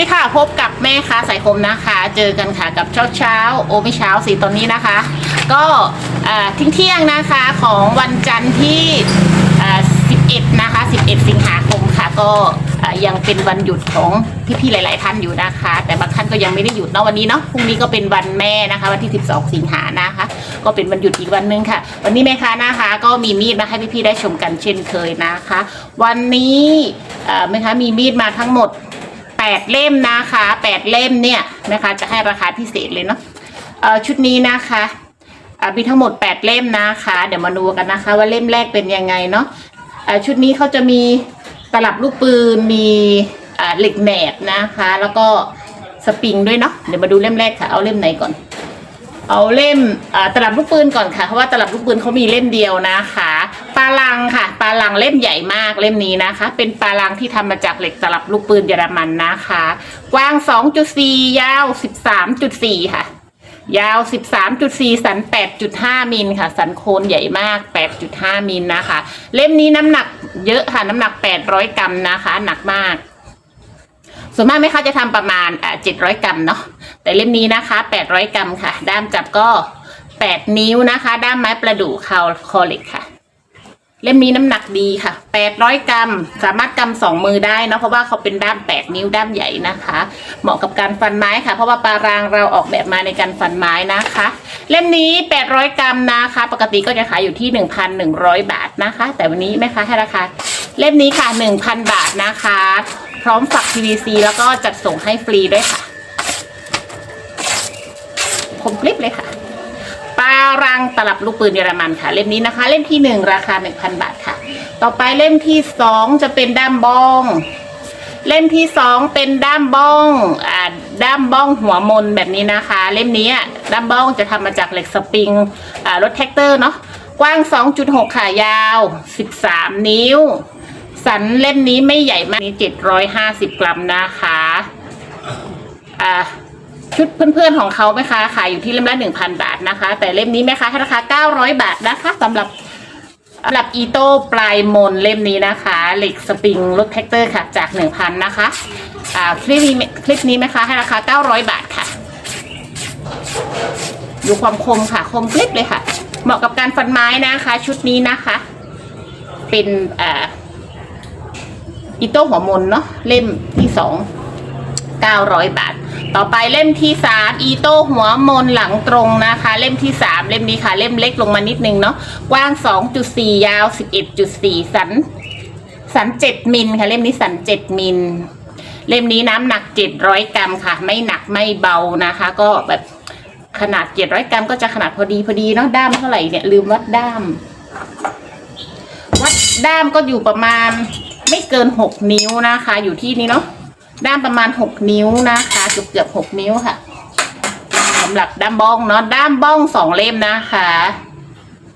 ดีค่ะพบกับแม่ค้าสายคมนะคะ เจอกันค่ะกับเช้าเช้าโอไม่เช้าสิตอนนี้นะคะ ก็ทิ้งเที่ยงนะคะของวันจันทร์ที่ 11 นะคะ 11 สิงหาคมค่ะ ก็ยังเป็นวันหยุดของพี่ๆหลาย ๆ ท่านอยู่นะคะ แต่บางท่านก็ยังไม่ได้หยุดเนาะวันนี้เนาะพรุ่งนี้ก็เป็นวันแม่นะคะ วันที่ 12 สิงหานะคะ ก็เป็นวันหยุดอีกวันนึงค่ะ วันนี้แม่ค้านะคะ ก็มีมีดมาให้พี่ๆได้ชมกันเช่นเคยนะคะ วันนี้แม่ค้ามีมีดมาทั้งหมด แปดเล่มนะคะแปดเล่มเนี่ยนะคะ จะให้ราคาพิเศษเลยเนาะเอ่อชุดนี้นะคะอ่ามีทั้งหมดแปดเล่มนะคะ เดี๋ยวมาดูกันนะคะ ว่าเล่มแรกเป็นยังไงเนาะเอ่อชุดนี้เขาจะมีตลับลูกปืนมีอ่าเหล็กแหนบนะคะ แล้วก็สปริงด้วยเนาะเดี๋ยวมาดูเล่มแรกค่ะเอาเล่มไหนก่อน เอาเล่มตลับลูกปืนก่อนค่ะเพราะว่าตลับลูกปืนเขามีเล่มเดียวนะคะปาลังค่ะปาลังเล่มใหญ่มากเล่มนี้นะคะ เป็นปาลังที่ทำมาจากเหล็กตลับลูกปืนเยอรมันนะคะ กว้าง 2.4 ยาว 13.4 ค่ะ ยาว 13.4 สัน 8.5 มิลค่ะ สันโคนใหญ่มาก 8.5 มิลนะคะ เล่มนี้น้ำหนักเยอะค่ะ น้ำหนัก 800 กรัมนะคะ หนักมาก ส่วนมากไหมคะจะทำประมาณอ่า700กรัมเนาะแต่เล่มนี้นะคะ800กรัมค่ะ ด้ามจับก็8นิ้วนะคะ ด้ามไม้ประดู่คาวคอเล็กค่ะ เล่มนี้น้ำหนักดีค่ะ800กรัม สามารถกำสองมือได้เนอะเพราะว่าเขาเป็นด้าม8นิ้วด้ามใหญ่นะคะ เหมาะกับการฟันไม้ค่ะ เพราะว่าปารางเราออกแบบมาในการฟันไม้นะคะ เล่มนี้800กรัมนะคะ ปกติก็จะขายอยู่ที่1,100บาทนะคะ แต่วันนี้แม่ค้าให้ราคาเล่มนี้ค่ะ1,000บาทนะคะ พร้อมฝัก PVC แล้วก็จัดส่งให้ฟรีด้วยค่ะคมกลิบเลยค่ะปารังตลับลูกปืนเยอรมันค่ะ เล่มนี้นะคะ เล่มที่หนึ่งราคาหนึ่งพันบาทค่ะ ต่อไปเล่มที่สองจะเป็นด้ามบ้องเล่มที่สองเป็นด้ามบ้องอ่าด้ามบ้องหัวมนแบบนี้นะคะ เล่มนี้ด้ามบ้องจะทำมาจากเหล็กสปริงอ่ารถแท็กเตอร์เนาะกว้าง 2.6 ค่ะยาว 13 นิ้ว สันเล่มนี้ไม่ใหญ่มากนี่750กรัมนะคะ อ่าชุดเพื่อนๆของเขาไหมคะขายอยู่ที่เล่มละหนึ่งพันบาทนะคะ แต่เล่มนี้ไหมคะให้ราคาเก้าร้อยบาทนะคะสำหรับสำหรับอีโต้ปลายมนเล่มนี้นะคะเหล็กสปริงรถแท็กเตอร์ค่ะจากหนึ่งพันนะคะ อ่าคลิปนี้คลิปนี้ไหมคะให้ราคาเก้าร้อยบาทค่ะ ดูความคมค่ะคมกริบเลยค่ะ เหมาะกับการฟันไม้นะคะ ชุดนี้นะคะ เป็นอ่า อีโต้หัวมนเนาะเล่มที่สอง900บาท ต่อไปเล่มที่สามอีโต้หัวมนหลังตรงนะคะ เล่มที่สามเล่มนี้ค่ะ เล่มเล็กลงมานิดนึงเนาะกว้าง2.4ยาว11.4สัน สัน7มิลค่ะ เล่มนี้สัน7มิลเล่มนี้น้ำหนัก700กรัมค่ะ ไม่หนักไม่เบานะคะ ก็แบบขนาด700กรัมก็จะขนาดพอดีพอดีเนาะด้ามเท่าไหร่เนี่ยลืมวัดด้าม วัดด้ามก็อยู่ประมาณ ไม่เกิน6นิ้วนะคะ อยู่ที่นี่เนาะด้ามประมาณ6นิ้วนะคะเกือบเกือบ6นิ้วค่ะสำหรับด้ามบ้องเนาะด้ามบ้องสองเล่มนะคะ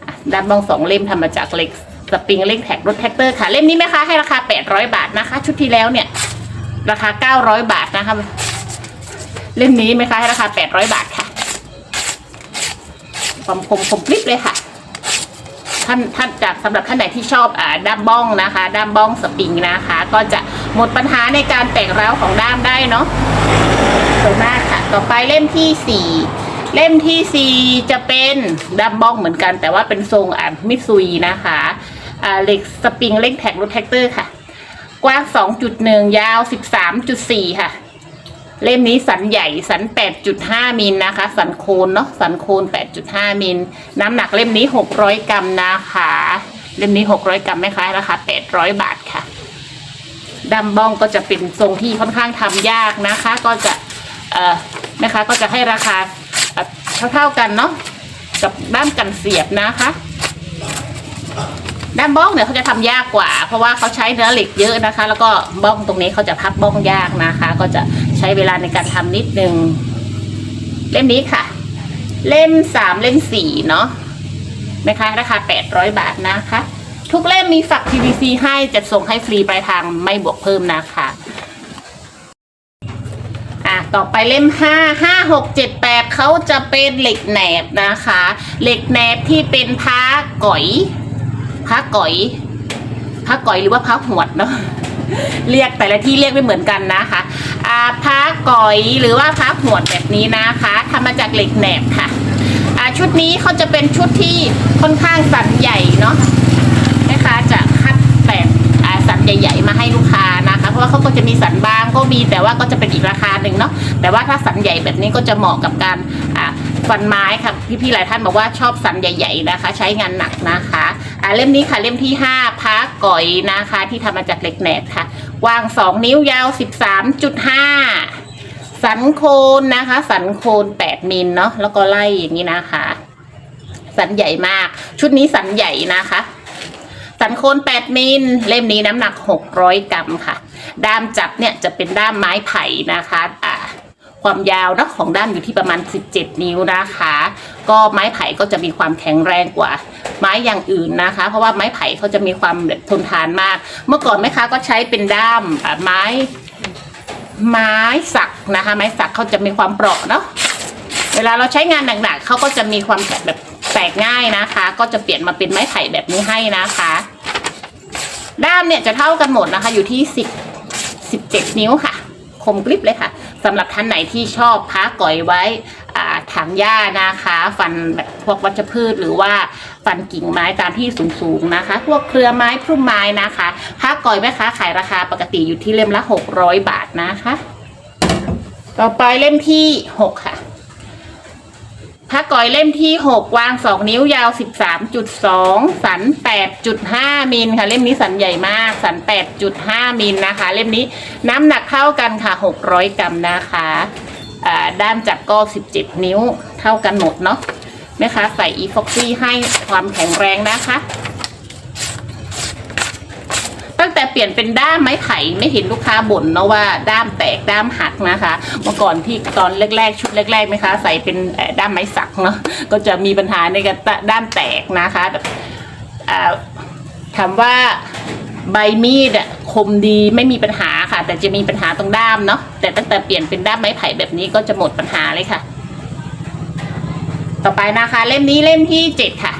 อะด้ามบ้องสองเล่มทำมาจากเหล็กสปริงเล็กแท็กรถแท็กเตอร์ค่ะ เล่มนี้ไหมคะให้ราคา800บาทนะคะ ชุดที่แล้วเนี่ย ราคา900บาทนะคะ เล่มนี้ไหมคะให้ราคา800บาทค่ะความคมคมกริบเลยค่ะ ท่านท่านจากสำหรับท่านไหนที่ชอบอ่าด้ามบ้องนะคะ ด้ามบ้องสปริงนะคะ ก็จะหมดปัญหาในการแตกร้าวของด้ามได้เนาะสวยมากค่ะ ต่อไปเล่มที่สี่เล่มที่สี่จะเป็นด้ามบ้องเหมือนกัน แต่ว่าเป็นทรงอ่ามิซุยนะคะอ่าเหล็กสปริงเล็กแท็กรถแท็กเตอร์ค่ะ กว้าง 2.1 ยาว 13.4 ค่ะ เล่มนี้สันใหญ่สัน 8.5 มิลนะคะ สันโคนเนาะสันโคน 8.5 มิล น้ำหนักเล่มนี้ 600 กรัมนะคะ เล่มนี้ 600 กรัมไหมคะราคา800 บาทค่ะดัมบ้องก็จะเป็นทรงที่ค่อนข้างทำยากนะคะ ก็จะเอ่อนะคะก็จะให้ราคาเอ่อเท่าๆกันเนาะกับด้ามกันเสียบนะคะด้านบ้องเนี่ยเขาจะทำยากกว่า เพราะว่าเขาใช้เนื้อเหล็กเยอะนะคะ แล้วก็บ้องตรงนี้เขาจะพับบ้องยากนะคะ ก็จะ ใช้เวลาในการทำนิดนึง เล่มนี้ค่ะ เล่มสามเล่มสี่เนาะนะคะราคาแปดร้อยบาทนะคะ ทุกเล่มมีฝัก PVC ให้จะส่งให้ฟรีปลายทางไม่บวกเพิ่มนะคะอะต่อไปเล่มห้าห้าหกเจ็ดแปดเขาจะเป็นเหล็กแหนบนะคะ เหล็กแหนบที่เป็นพ้าก๋อยพ้าก๋อยพ้าก๋อยหรือว่าพ้าหวดเนาะ เรียกแต่ละที่เรียกไม่เหมือนกันนะคะอ่าพ้าก๋อยหรือว่าพ้าหวดแบบนี้นะคะทำมาจากเหล็กแหนบค่ะอ่าชุดนี้เขาจะเป็นชุดที่ค่อนข้างสันใหญ่เนาะแม่ค้าจะคัดแบบอ่าสันใหญ่ ๆ มาให้ลูกค้านะคะ เพราะว่าเขาก็จะมีสันบางก็มีแต่ว่าก็จะเป็นอีกราคาหนึ่งเนาะแต่ว่าถ้าสันใหญ่แบบนี้ก็จะเหมาะกับการ ฟันไม้ค่ะพี่ๆหลายท่านบอกว่าชอบสันใหญ่ ๆนะคะ ใช้งานหนักนะคะอ่าเล่มนี้ค่ะเล่มที่5พ้าก๋อยนะคะ ที่ทำมาจากเหล็กแหนบค่ะกว้าง 2 นิ้วยาว 13.5 สันโคนนะคะ สันโคน8มิลเนาะแล้วก็ไล่อย่างนี้นะคะ สันใหญ่มาก ชุดนี้สันใหญ่นะคะสันโคน8มิลเล่มนี้น้ำหนัก 600 กรัมค่ะ ด้ามจับเนี่ยจะเป็นด้ามไม้ไผ่นะคะอ่า ความยาวนะของด้ามอยู่ที่ประมาณ 17 นิ้วนะคะ ก็ไม้ไผ่ก็จะมีความแข็งแรงกว่า ไม้อย่างอื่นนะคะ เพราะว่าไม้ไผ่เขาจะมีความแบบทนทานมาก เมื่อก่อนแม่ค้าก็ใช้เป็นด้ามไม้ไม้สักนะคะ ไม้สักเขาจะมีความเปราะเนาะเวลาเราใช้งานหนักๆเขาก็จะมีความแบบแตกง่ายนะคะ ก็จะเปลี่ยนมาเป็นไม้ไผ่แบบนี้ให้นะคะ ด้ามเนี่ยจะเท่ากันหมดนะคะ อยู่ที่สิบสิบเจ็ดนิ้วค่ะ คมกริบเลยค่ะสำหรับท่านไหนที่ชอบพ้าก่อยไว้ถังหญ้านะคะ ฟันแบบพวกวัชพืชหรือว่าฟันกิ่งไม้ตามที่สูงๆนะคะ พวกเครือไม้พุ่มไม้นะคะพ้าก่อยแม่ค้าขายราคาปกติอยู่ที่เล่มละหกร้อยบาทนะคะ ต่อไปเล่มที่หกค่ะ ผ้าก่อยเล่มที่หกวางสองนิ้วยาวสิบสามจุดสองสันแปดจุดห้ามิลค่ะเล่มนี้สันใหญ่มากสันแปดจุดห้ามิลนะคะ เล่มนี้น้ำหนักเท่ากันค่ะหกร้อยกรัมนะคะด้ามจับก็สิบเจ็ดนิ้วเท่ากันหมดเนาะแม่ค้าใส่อีฟ็อกซี่ให้ความแข็งแรงนะคะ ตั้งแต่ เปลี่ยนเป็นด้ามไม้ไผ่ไม่เห็นลูกค้าบ่นเนาะว่าด้ามแตกด้ามหักนะคะ เมื่อก่อนที่ตอนแรกๆ ชุดแรกๆไหมคะ ใส่เป็นด้ามไม้สักเนาะก็จะมีปัญหาในการด้ามแตกนะคะแบบอ่ถามว่าใบมีดอะคมดีไม่มีปัญหาค่ะ แต่จะมีปัญหาตรงด้ามเนาะแต่ตั้งแต่เปลี่ยนเป็นด้ามไม้ไผ่แบบนี้ก็จะหมดปัญหาเลยค่ะ ต่อไปนะคะ เล่มนี้เล่มที่เจ็ดค่ะ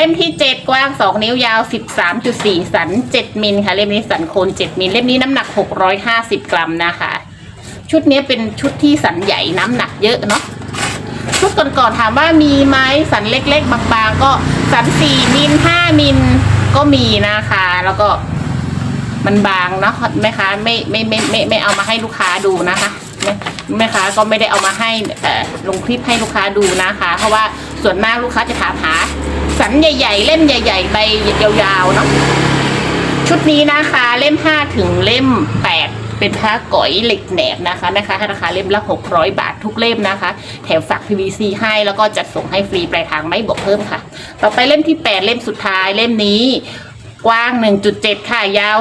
เล่มที่เจ็ดกว้างสองนิ้วยาวสิบสามจุดสี่สันเจ็ดมิลค่ะ เล่มนี้สันโคนเจ็ดมิลเล่มนี้น้ำหนักหกร้อยห้าสิบกรัมนะคะ ชุดนี้เป็นชุดที่สันใหญ่น้ำหนักเยอะเนาะชุดก่อนๆถามว่ามีไหมสันเล็กๆ บางๆ ก็สันสี่มิลห้ามิลก็มีนะคะ แล้วก็มันบางเนาะแม่ค้าไม่ไม่ไม่ไม่ไม่เอามาให้ลูกค้าดูนะคะแม่แม่ค้าก็ไม่ได้เอามาให้ลงคลิปให้ลูกค้าดูนะคะ เพราะว่าส่วนมากลูกค้าจะถามหา สันใหญ่ ๆ เล่มใหญ่ ๆ ใบยาวๆเนาะชุดนี้นะคะ เล่มห้าถึงเล่มแปดเป็นผ้าก๋อยเหล็กแหนบนะคะนะคะให้ราคาเล่มละ600 บาททุกเล่มนะคะ แถมฝาก PVC ให้แล้วก็จัดส่งให้ฟรีปลายทางไม่บวกเพิ่มค่ะ ต่อไปเล่มที่ 8 เล่มสุดท้ายเล่มนี้ กว้าง 1.7 ค่ะ ยาว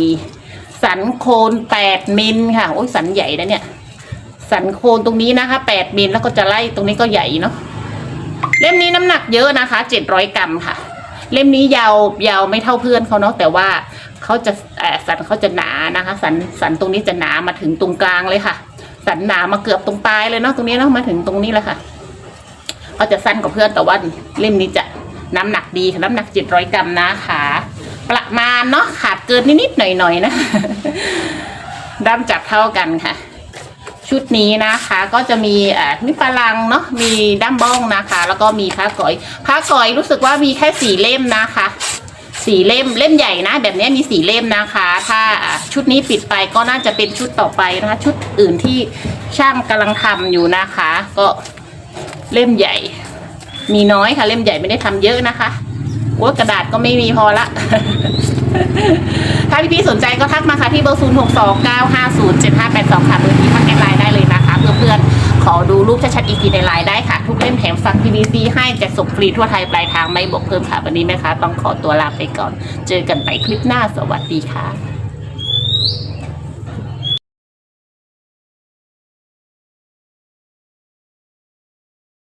12.4 สันโคน8มิลค่ะ โอ้ยสันใหญ่นะเนี่ย สันโคนตรงนี้นะคะ 8มิลแล้วก็จะไล่ตรงนี้ก็ใหญ่เนาะ เล่มนี้น้ำหนักเยอะนะคะ700กรัมค่ะ เล่มนี้ยาวยาวไม่เท่าเพื่อนเขาเนาะแต่ว่าเขาจะสันเขาจะหนานะคะ สันสันตรงนี้จะหนามาถึงตรงกลางเลยค่ะ สันหนามาเกือบตรงปลายเลยเนาะตรงนี้เนาะมาถึงตรงนี้แล้วค่ะเขาจะสั้นกว่าเพื่อนแต่ว่าเล่มนี้จะน้ำหนักดีน้ำหนัก700กรัมนะคะประมาณเนาะขาดเกินนิดๆหน่อยๆนะด้ามจับเท่ากันค่ะ ชุดนี้นะคะก็จะมีอ่ามีปลังเนาะมีด้ามบ้องนะคะ แล้วก็มีผ้าก๋อยผ้าก๋อยรู้สึกว่ามีแค่สี่เล่มนะคะสี่เล่มเล่มใหญ่นะ แบบนี้มีสี่เล่มนะคะ ถ้าชุดนี้ปิดไปก็น่าจะเป็นชุดต่อไปนะคะ ชุดอื่นที่ช่างกำลังทำอยู่นะคะ ก็เล่มใหญ่ มีน้อยค่ะ เล่มใหญ่ไม่ได้ทำเยอะนะคะโอ้กระดาษก็ไม่มีพอละ ถ้าพี่ๆสนใจก็ทักมาค่ะที่เบอร์ 0 6 2 9 5 0 7 5 8 2 ค่ะเบอร์นี้ทักแอดไลน์ได้เลยนะคะเพื่อเพื่อนๆขอดูรูปชัดๆอีกทีในไลน์ได้ค่ะ ทุกเล่มแถมฟัง PVC ให้จะส่งฟรีทั่วไทยปลายทางไม่บวกเพิ่มค่ะวันนี้แม่ค้าต้องขอตัวลาไปก่อน เจอกันใหม่คลิปหน้าสวัสดีค่ะ